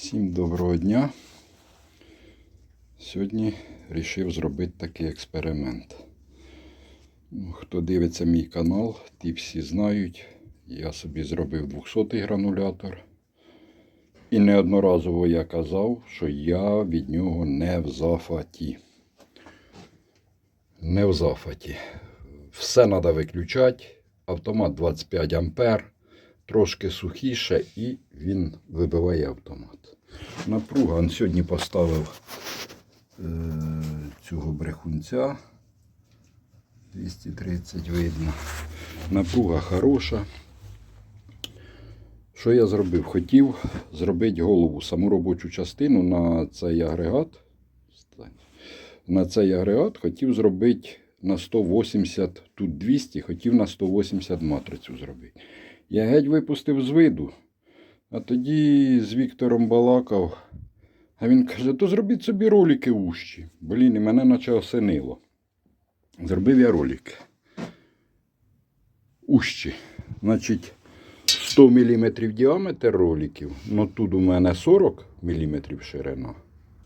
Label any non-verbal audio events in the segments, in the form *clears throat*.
Всім доброго дня. Сьогодні вирішив зробити такий експеримент. Ну, Хто дивиться мій канал, ті всі знають. Я собі зробив 200-й гранулятор. І неодноразово я казав, що я від нього не в зафаті. Не в зафаті. Все треба виключати. Автомат 25 ампер трошки сухіше і він вибиває автомат. Напруга он сьогодні поставив е, цього брехунця. 230 видно. Напруга хороша. Що я зробив? Хотів зробити голову, саму робочу частину на цей агрегат. На цей агрегат хотів зробити на 180, тут 200, хотів на 180 матрицю зробити. Я геть випустив з виду. А тоді з Віктором балакав. А він каже, то зробіть собі ролики ущі. Блін, і мене наче осенило. Зробив я ролики. Ущі. Значить, 100 мм діаметр роликів. Ну тут у мене 40 мм ширина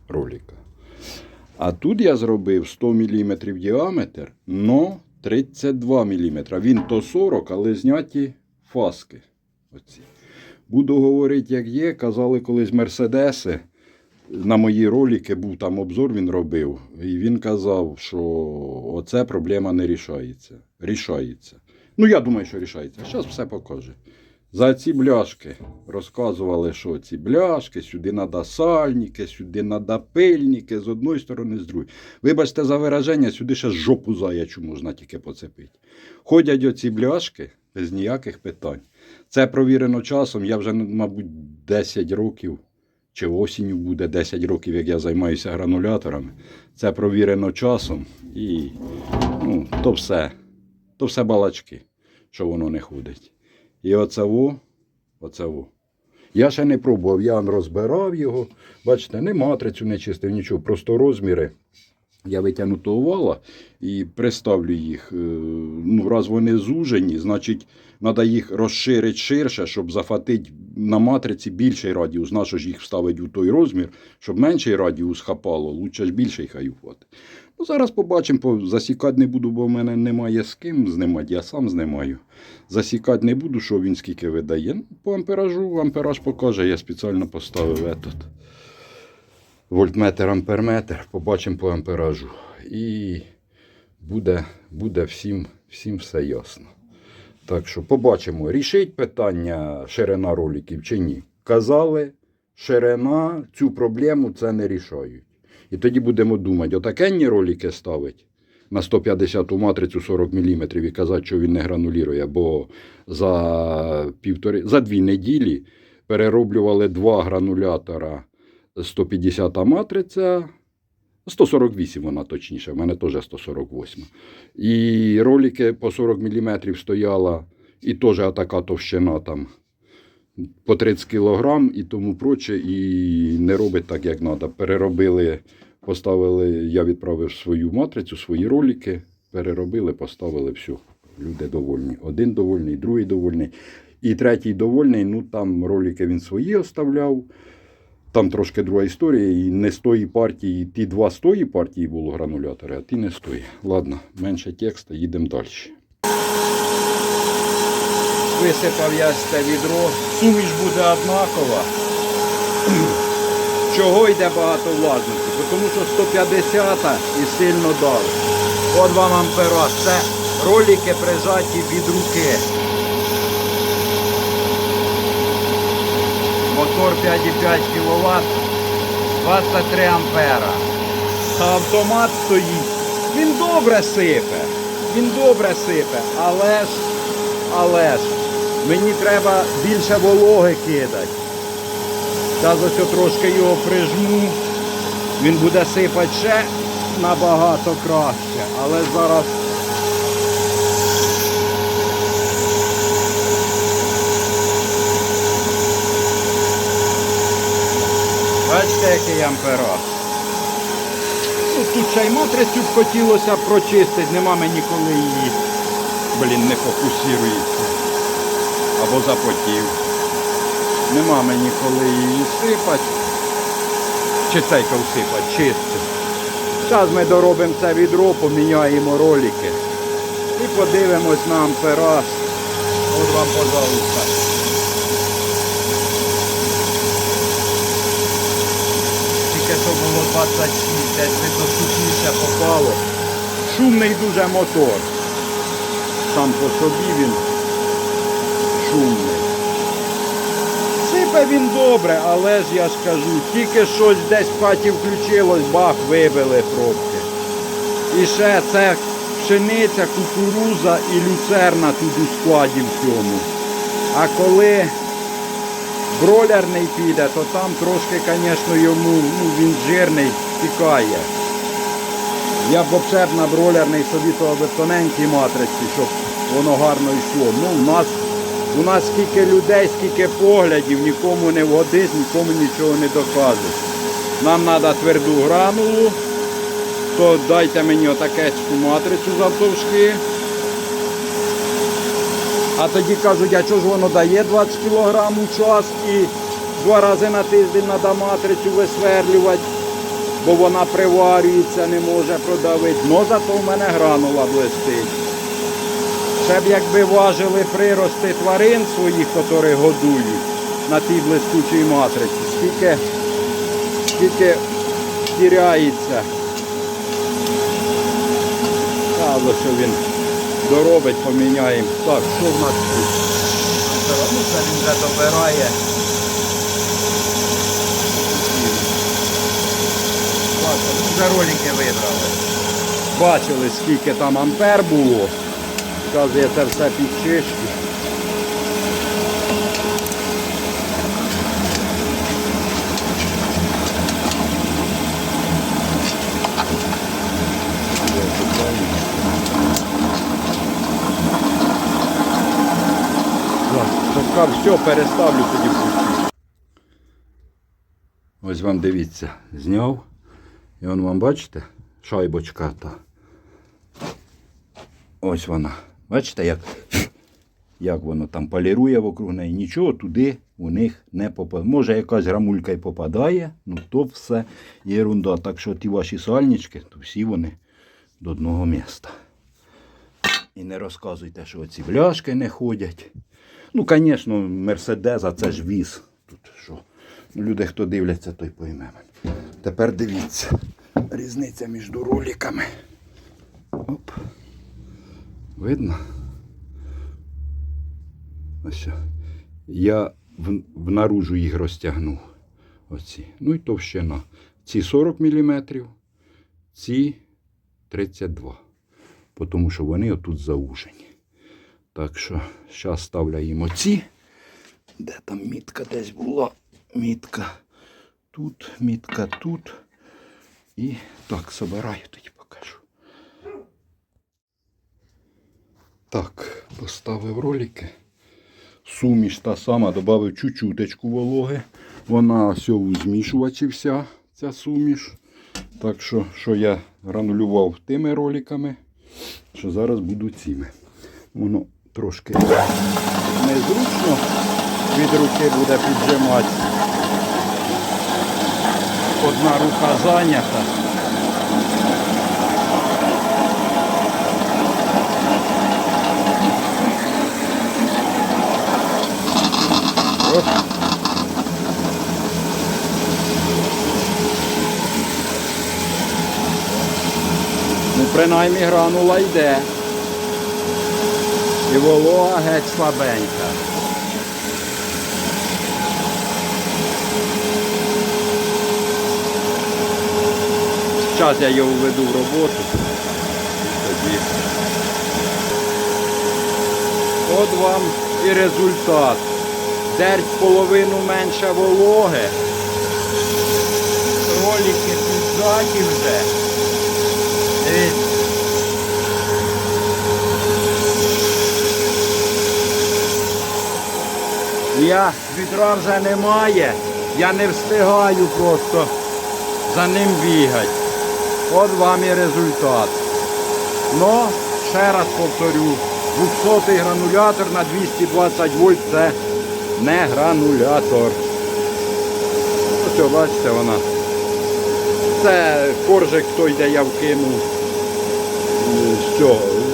ролика. А тут я зробив 100 мм діаметр, но 32 мм. Він то 40, але зняті фаски. Оці. Буду говорити, як є. Казали колись Мерседеси. На мої ролики був там обзор, він робив. І він казав, що оце проблема не рішається. Рішається. Ну, я думаю, що рішається. Зараз все покаже. За ці бляшки розказували, що ці бляшки, сюди треба сальники, сюди треба пильники з одної сторони, з другої. Вибачте за вираження, сюди ще жопу заячу можна тільки поцепити. Ходять оці бляшки без ніяких питань. Це провірено часом. Я вже, мабуть, 10 років, чи осінню буде 10 років, як я займаюся грануляторами. Це провірено часом і ну, то все. То все балачки, що воно не ходить. І оце во, оце во. Я ще не пробував, я розбирав його. Бачите, не матрицю не чистив, нічого, просто розміри. Я витягну того вала і приставлю їх. Е, Ну, раз вони зужені, значить, треба їх розширити ширше, щоб захватити на матриці більший радіус. Нащо ж їх вставити у той розмір, щоб менший радіус хапало, лучше ж більший хай ухватить. Ну, зараз побачимо, засікати не буду, бо в мене немає з ким знімати, я сам знімаю. Засікати не буду, що він скільки видає. Ну, по амперажу, ампераж покаже, я спеціально поставив этот вольтметр, амперметр, побачимо по амперажу. І буде, буде всім, всім все ясно. Так що побачимо, рішить питання ширина роликів чи ні. Казали, ширина цю проблему це не рішають. І тоді будемо думати, отакенні ролики ставить на 150 матрицю 40 мм і казати, що він не гранулірує, бо за, півтори, за дві неділі перероблювали два гранулятора 150 матриця. 148 вона точніше, в мене теж 148. І ролики по 40 мм стояла, і теж така товщина там по 30 кг і тому проче, і не робить так, як треба. Переробили, поставили, я відправив свою матрицю, свої ролики, переробили, поставили все. Люди довольні. Один довольний, другий довольний. І третій довольний, ну там ролики він свої оставляв. Там трошки друга історія, і не з тої партії, ті два з тої партії було гранулятори, а ті не з тої. Ладно, менше текста, їдемо далі. Висипав я це відро, суміш буде однакова. *clears throat* Чого йде багато влажності? Тому що 150 і сильно дали. От вам ампераж. Це ролики прижаті від руки. Мотор 5,5 кВт, 23 ампера. Автомат стоїть. Він добре сипе. Він добре сипе, але ж, але ж, мені треба більше вологи кидати. Зараз ось трошки його прижму. Він буде сипати ще набагато краще, але зараз. Бачите, який ампераж. Ну, тут ще й матрицю б хотілося прочистити, нема мені коли її. Блін, не фокусується. Або запотів. Нема мені коли її сипати. Чи цей всипати, чистити. Зараз ми доробимо це відро, поміняємо ролики. І подивимось на ампераж. От вам, пожалуйста. Тільки що було 26, десь видно сухіше попало. Шумний дуже мотор. Сам по собі він шумний. Сипе він добре, але ж я ж кажу, тільки щось десь в хаті включилось, бах, вибили пробки. І ще це пшениця, кукуруза і люцерна тут у складі в цьому. А коли бролерний піде, то там трошки, звісно, йому ну, він жирний, тікає. Я б взагалі на бролерний то би тоненькі матриці, щоб воно гарно йшло. Ну, у нас, у нас скільки людей, скільки поглядів, нікому не вгодиш, нікому нічого не доказуєш. Нам треба тверду гранулу, то дайте мені отакецьку матрицю завтовшки. А тоді кажуть, а чого ж воно дає 20 кг у час і два рази на тиждень треба матрицю висверлювати, бо вона приварюється, не може продавити. Ну зато в мене гранула блистить. Ще б якби важили прирости тварин своїх, які годують на тій блискучій матриці, скільки, скільки тіряється. Але що він доробить, поміняємо. Так, що в нас тут? Ну, це він вже добирає. Бачили, вже ролики вибрали. Бачили, скільки там ампер було. Вказує, це все під Поки все переставлю тоді включу. Ось вам дивіться, зняв. І он вам бачите, шайбочка та. Ось вона. Бачите, як, як воно там полірує вокруг неї. Нічого туди у них не попадає. Може якась грамулька й попадає, ну то все єрунда. Так що ті ваші сальнички, то всі вони до одного міста. І не розказуйте, що ці бляшки не ходять. Ну, звісно, Мерседес, це ж віз. Тут що? Люди, хто дивляться, той пойме. Тепер дивіться. Різниця між роликами. Оп. Видно? Ось. Я в, в наружу їх розтягнув. Оці. Ну і товщина. Ці 40 мм, ці 32 тому що вони отут заужені. Так що зараз ставляємо ці. Де там мітка десь була? Мітка тут, мітка тут. І так, собираю, тоді покажу. Так, поставив ролики. Суміш та сама, додав чуть-чуточку вологи. Вона ось у змішувачі вся ця суміш. Так що, що я гранулював тими роликами, що зараз буду цими. Воно трошки незручно від руки буде піджиматися. Одна рука зайнята. Ну, принаймні гранула йде. І волога геть слабенька. Зараз я його введу в роботу. От вам і результат. Дерть половину менше вологи. Ролики піджаті вже. Дивіться. Я вітра вже немає, я не встигаю просто за ним бігати. От вам і результат. Ну, ще раз повторю, 200 гранулятор на 220 вольт це не гранулятор. Ось, бачите, вона Це коржик той, де я вкинув з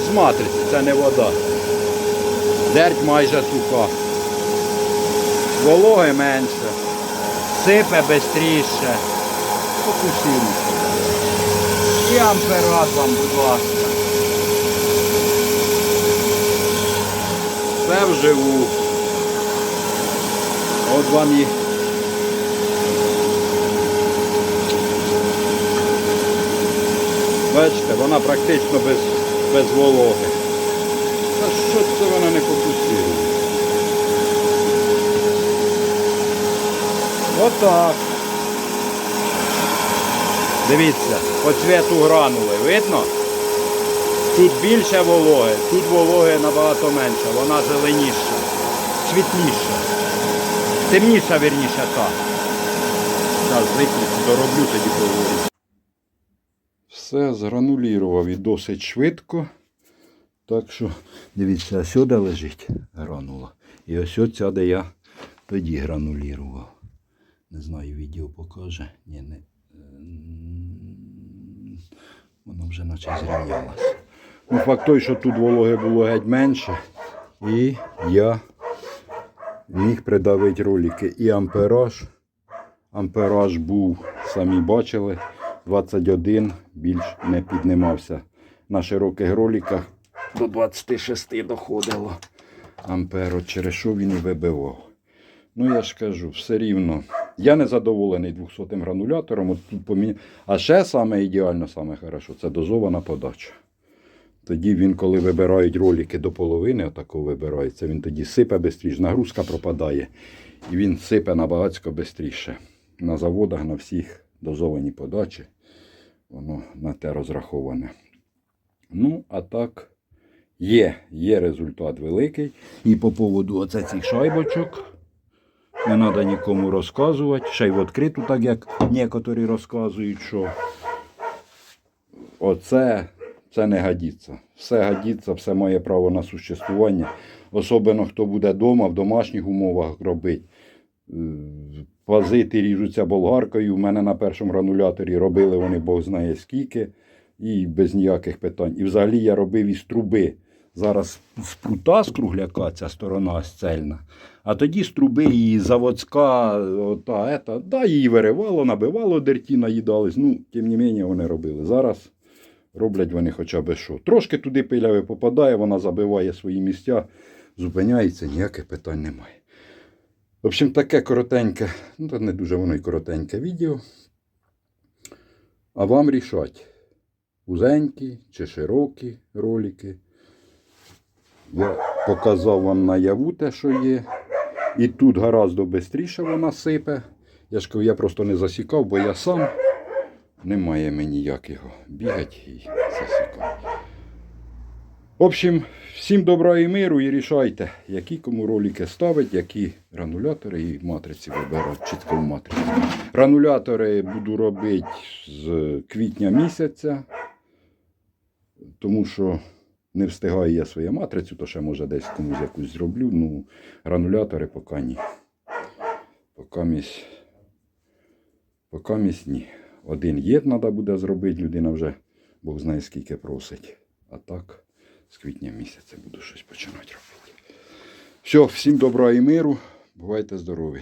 з матриці, це не вода. Дерть майже суха. Вологи менше. Сипе швидше. Фокусуйся. І амперат вам, будь ласка. Все вживу. От вам і. Бачите, вона практично без, без вологи. Та що це вона не фокусує? Отак. Дивіться, по цвету гранули, видно? Тут більше вологи, тут вологи набагато менше, вона зеленіша, світліша. Темніша, вірніше, та. Зараз виключу, дороблю тоді поговорю. Все згранулірував і досить швидко. Так що, дивіться, сюди лежить гранула. І ось ця, де я тоді гранулірував. Не знаю, відео покаже. Ні, не. Воно вже наче зрівнялося. Ну, факт той, що тут вологи було геть менше. І я міг придавити ролики. І ампераж. Ампераж був, самі бачили, 21 більш не піднімався. На широких роликах до 26 доходило амперо, через що він і вибивав. Ну я ж кажу, все рівно. Я не задоволений 200 гранулятором. От тут помі... А ще саме ідеально, саме хорошо, це дозована подача. Тоді він, коли вибирають ролики до половини, отако вибирається, він тоді сипе швидше, нагрузка пропадає. І він сипе набагато швидше. На заводах, на всіх дозовані подачі. Воно на те розраховане. Ну, а так, є, є результат великий. І по поводу оце цих шайбочок. Не треба нікому розказувати. Ще й в відкриту, так як некоторі розказують, що оце це не годиться. Все годиться, все має право на существування. Особливо хто буде вдома, в домашніх умовах робити. Е, Пазити ріжуться болгаркою. У мене на першому грануляторі робили вони Бог знає скільки, і без ніяких питань. І взагалі я робив із труби. Зараз з прута з кругляка ця сторона цельна. А тоді з труби і заводська, ота, ета, да, її виривало, набивало дерті, наїдались. Ну, тим не менше, вони робили. Зараз роблять вони хоча б що. Трошки туди пиляви попадає, вона забиває свої місця, зупиняється, ніяких питань немає. В общем, таке коротеньке, ну то не дуже воно й коротеньке відео. А вам рішать, узенькі чи широкі ролики. Я показав вам наяву те, що є. І тут гораздо швидше вона сипе. Я ж кажу, я просто не засікав, бо я сам немає мені як його бігати і засікати. В общем, всім добра і миру і рішайте, які кому ролики ставить, які гранулятори і матриці вибирати, чітко в матриці. Гранулятори буду робити з квітня місяця, тому що не встигаю я свою матрицю, то ще може десь комусь якусь зроблю. Ну, гранулятори поки ні. Поки місь, поки місь ні. Один є, треба буде зробити, людина вже Бог знає скільки просить. А так, з квітня місяця буду щось починати робити. Все, всім добра і миру. Бувайте здорові!